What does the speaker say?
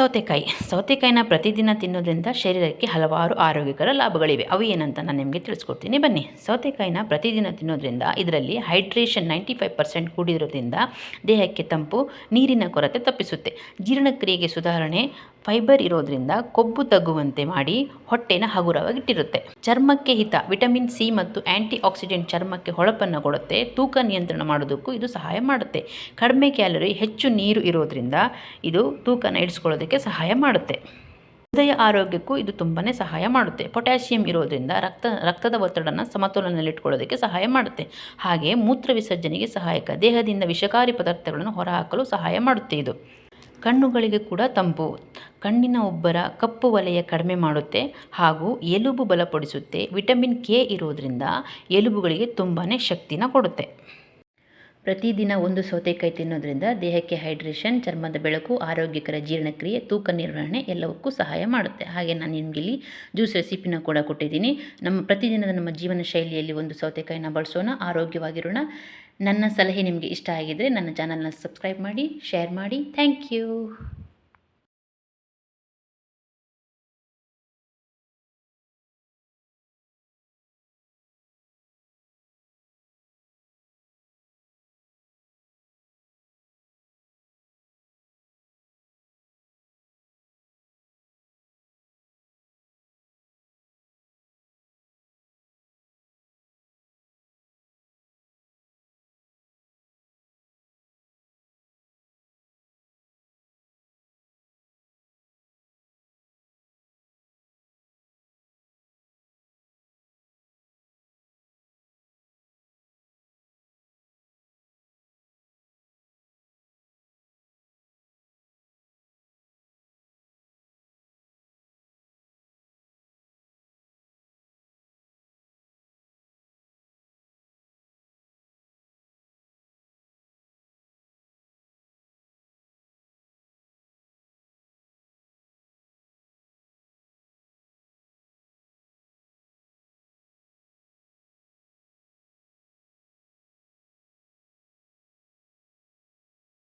ಸೌತೆಕಾಯಿ. ಸೌತೆಕಾಯಿನ ಪ್ರತಿದಿನ ತಿನ್ನೋದ್ರಿಂದ ಶರೀರಕ್ಕೆ ಹಲವಾರು ಆರೋಗ್ಯಕರ ಲಾಭಗಳಿವೆ. ಅವು ಏನಂತ ನಾನು ನಿಮಗೆ ತಿಳಿಸ್ಕೊಡ್ತೀನಿ. ಬನ್ನಿ. ಸೌತೆಕಾಯಿನ ಪ್ರತಿದಿನ ತಿನ್ನೋದ್ರಿಂದ ಇದರಲ್ಲಿ ಹೈಡ್ರೇಷನ್ ನೈಂಟಿ ಫೈವ್ ಪರ್ಸೆಂಟ್ ಕೂಡಿರೋದ್ರಿಂದ ದೇಹಕ್ಕೆ ತಂಪು, ನೀರಿನ ಕೊರತೆ ತಪ್ಪಿಸುತ್ತೆ. ಜೀರ್ಣಕ್ರಿಯೆಗೆ ಸುಧಾರಣೆ ಫೈಬರ್ ಇರೋದ್ರಿಂದ ಕೊಬ್ಬು ತಗ್ಗುವಂತೆ ಮಾಡಿ ಹೊಟ್ಟೆನ ಹಗುರವಾಗಿಟ್ಟಿರುತ್ತೆ. ಚರ್ಮಕ್ಕೆ ಹಿತ, ವಿಟಮಿನ್ ಸಿ ಮತ್ತು ಆ್ಯಂಟಿ ಆಕ್ಸಿಡೆಂಟ್ ಚರ್ಮಕ್ಕೆ ಹೊಳಪನ್ನು ಕೊಡುತ್ತೆ. ತೂಕ ನಿಯಂತ್ರಣ ಮಾಡೋದಕ್ಕೂ ಇದು ಸಹಾಯ ಮಾಡುತ್ತೆ. ಕಡಿಮೆ ಕ್ಯಾಲರಿ, ಹೆಚ್ಚು ನೀರು ಇರೋದ್ರಿಂದ ಇದು ತೂಕನ ಇಡಿಸ್ಕೊಳ್ಳೋದಕ್ಕೆ ಸಹಾಯ ಮಾಡುತ್ತೆ. ಹೃದಯ ಆರೋಗ್ಯಕ್ಕೂ ಇದು ತುಂಬಾ ಸಹಾಯ ಮಾಡುತ್ತೆ. ಪೊಟ್ಯಾಷಿಯಂ ಇರೋದ್ರಿಂದ ರಕ್ತ, ರಕ್ತದ ಒತ್ತಡನ ಸಮತೋಲನದಲ್ಲಿಟ್ಕೊಳ್ಳೋದಕ್ಕೆ ಸಹಾಯ ಮಾಡುತ್ತೆ. ಹಾಗೆ ಮೂತ್ರ ವಿಸರ್ಜನೆಗೆ ಸಹಾಯಕ ದೇಹದಿಂದ ವಿಷಕಾರಿ ಪದಾರ್ಥಗಳನ್ನು ಹೊರಹಾಕಲು ಸಹಾಯ ಮಾಡುತ್ತೆ ಇದು. ಕಣ್ಣುಗಳಿಗೆ ಕೂಡ ತಂಪು. ಕಣ್ಣಿನ ಉಬ್ಬರ ಕಪ್ಪು ವಲಯ ಕಡಿಮೆ ಮಾಡುತ್ತೆ ಹಾಗೂ ಎಲುಬು ಬಲಪಡಿಸುತ್ತೆ. ವಿಟಮಿನ್ ಕೆ ಇರೋದ್ರಿಂದ ಎಲುಬುಗಳಿಗೆ ತುಂಬಾ ಶಕ್ತಿನ ಕೊಡುತ್ತೆ. ಪ್ರತಿದಿನ ಒಂದು ಸೌತೆಕಾಯಿ ತಿನ್ನೋದ್ರಿಂದ ದೇಹಕ್ಕೆ ಹೈಡ್ರೇಷನ್, ಚರ್ಮದ ಬೆಳಕು, ಆರೋಗ್ಯಕರ ಜೀರ್ಣಕ್ರಿಯೆ, ತೂಕ ನಿರ್ವಹಣೆ ಎಲ್ಲವಕ್ಕೂ ಸಹಾಯ ಮಾಡುತ್ತೆ. ಹಾಗೆ ನಾನು ನಿಮಗೆ ಇಲ್ಲಿ ಜ್ಯೂಸ್ ರೆಸಿಪಿನ ಕೂಡ ಕೊಟ್ಟಿದ್ದೀನಿ. ನಮ್ಮ ಪ್ರತಿದಿನದ ನಮ್ಮ ಜೀವನ ಶೈಲಿಯಲ್ಲಿ ಒಂದು ಸೌತೆಕಾಯಿನ ಬಳಸೋಣ, ಆರೋಗ್ಯವಾಗಿರೋಣ. ನನ್ನ ಸಲಹೆ ನಿಮಗೆ ಇಷ್ಟ ಆಗಿದ್ದರೆ ನನ್ನ ಚಾನಲ್ನ ಸಬ್ಸ್ಕ್ರೈಬ್ ಮಾಡಿ, ಶೇರ್ ಮಾಡಿ. Thank you.